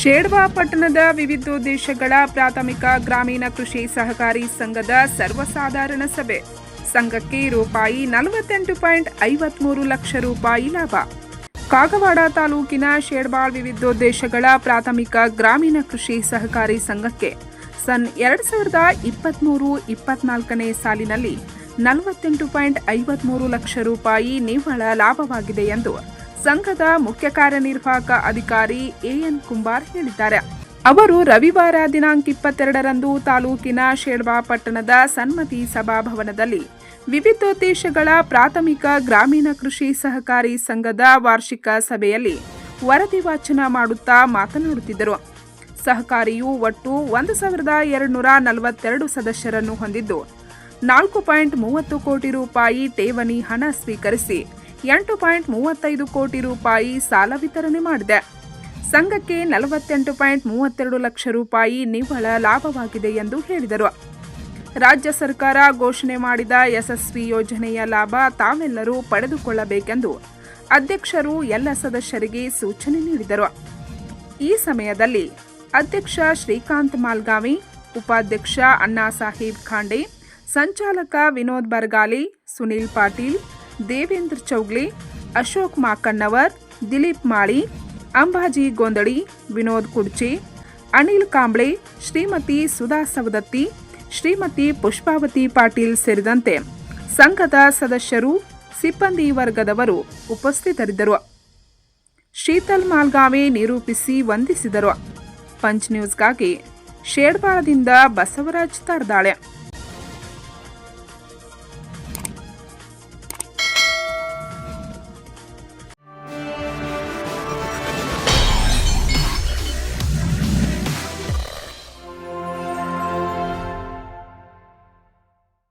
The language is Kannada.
ಶೇಡ್ವಾ ಪಟ್ಟಣದ ವಿವಿಧೋದ್ದೇಶಗಳ ಪ್ರಾಥಮಿಕ ಗ್ರಾಮೀಣ ಕೃಷಿ ಸಹಕಾರಿ ಸಂಘದ ಸರ್ವಸಾಧಾರಣ ಸಭೆ. ಸಂಘಕ್ಕೆ ರೂಪಾಯಿ ನಲವತ್ತೆಂಟು ಪಾಯಿಂಟ್ ಐವತ್ಮೂರು ಲಕ್ಷ ರೂಪಾಯಿ ಲಾಭ. ಕಾಗವಾಡ ತಾಲೂಕಿನ ಶೇಡ್ಬಾಳ್ ವಿವಿಧೋದ್ದೇಶಗಳ ಪ್ರಾಥಮಿಕ ಗ್ರಾಮೀಣ ಕೃಷಿ ಸಹಕಾರಿ ಸಂಘಕ್ಕೆ ಸನ್ ಎರಡ್ ಸಾವಿರದ ಇಪ್ಪತ್ತ್ಮೂರು ಇಪ್ಪತ್ನಾಲ್ಕನೇ ಸಾಲಿನಲ್ಲಿ ನಲವತ್ತೆಂಟು ಪಾಯಿಂಟ್ ಐವತ್ಮೂರು ಲಕ್ಷ ರೂಪಾಯಿ ನಿವ್ವಳ ಲಾಭವಾಗಿದೆ ಎಂದು ಸಂಘದ ಮುಖ್ಯ ಕಾರ್ಯನಿರ್ವಾಹಕ ಅಧಿಕಾರಿ ಎಎನ್ ಕುಂಬಾರ್ ಹೇಳಿದ್ದಾರೆ. ಅವರು ರವಿವಾರ ದಿನಾಂಕ ಇಪ್ಪತ್ತೆರಡರಂದು ತಾಲೂಕಿನ ಶೇಡ್ಬಾ ಪಟ್ಟಣದ ಸನ್ಮತಿ ಸಭಾಭವನದಲ್ಲಿ ವಿವಿಧೋದ್ದೇಶಗಳ ಪ್ರಾಥಮಿಕ ಗ್ರಾಮೀಣ ಕೃಷಿ ಸಹಕಾರಿ ಸಂಘದ ವಾರ್ಷಿಕ ಸಭೆಯಲ್ಲಿ ವರದಿ ವಾಚನ ಮಾಡುತ್ತಾ ಮಾತನಾಡುತ್ತಿದ್ದರು. ಸಹಕಾರಿಯು ಒಟ್ಟು ಒಂದು ಸಾವಿರದ ಎರಡುನೂರ ನಲವತ್ತೆರಡು ಸದಸ್ಯರನ್ನು ಹೊಂದಿದ್ದು, ನಾಲ್ಕು ಪಾಯಿಂಟ್ ಮೂವತ್ತು ಕೋಟಿ ರೂಪಾಯಿ ಠೇವಣಿ ಹಣ ಸ್ವೀಕರಿಸಿ ಎಂಟು ಪಾಯಿಂಟ್ ಮೂವತ್ತೈದು ಕೋಟಿ ರೂಪಾಯಿ ಸಾಲ ವಿತರಣೆ ಮಾಡಿದೆ. ಸಂಘಕ್ಕೆ ನಲವತ್ತೆಂಟು ಪಾಯಿಂಟ್ ಮೂವತ್ತೆರಡು ಲಕ್ಷ ರೂಪಾಯಿ ನಿವ್ವಳ ಲಾಭವಾಗಿದೆ ಎಂದು ಹೇಳಿದರು. ರಾಜ್ಯ ಸರ್ಕಾರ ಘೋಷಣೆ ಮಾಡಿದ ಯಶಸ್ವಿ ಯೋಜನೆಯ ಲಾಭ ತಾವೆಲ್ಲರೂ ಪಡೆದುಕೊಳ್ಳಬೇಕೆಂದು ಅಧ್ಯಕ್ಷರು ಎಲ್ಲ ಸದಸ್ಯರಿಗೆ ಸೂಚನೆ ನೀಡಿದರು. ಈ ಸಮಯದಲ್ಲಿ ಅಧ್ಯಕ್ಷ ಶ್ರೀಕಾಂತ್ ಮಾಲ್ಗಾವಿ, ಉಪಾಧ್ಯಕ್ಷ ಅಣ್ಣಾ ಸಾಹೇಬ್ ಖಾಂಡೆ, ಸಂಚಾಲಕ ವಿನೋದ್ ಬರ್ಗಾಲಿ, ಸುನೀಲ್ ಪಾಟೀಲ್ ದೇವೇಂದ್ರ ಚೌಗ್ಲಿ, ಅಶೋಕ್ ಮಾಕಣ್ಣವರ್, ದಿಲೀಪ್ ಮಾಳಿ, ಅಂಬಾಜಿ ಗೊಂದಡಿ ವಿನೋದ್ ಕುಡ್ಚಿ, ಅನಿಲ್ ಕಾಂಬ್ಳೆ, ಶ್ರೀಮತಿ ಸುಧಾ ಸವದತ್ತಿ, ಶ್ರೀಮತಿ ಪುಷ್ಪಾವತಿ ಪಾಟೀಲ್ ಸೇರಿದಂತೆ ಸಂಘದ ಸದಸ್ಯರು, ಸಿಬ್ಬಂದಿ ವರ್ಗದವರು ಉಪಸ್ಥಿತರಿದ್ದರು. ಶೀತಲ್ ಮಾಲ್ಗಾವೆ ನಿರೂಪಿಸಿ ವಂದಿಸಿದರು. ಪಂಚ್ ನ್ಯೂಸ್ಗಾಗಿ ಶೇಡ್ಬಾಳದಿಂದ ಬಸವರಾಜ್ ತರ್ದಾಳೆ.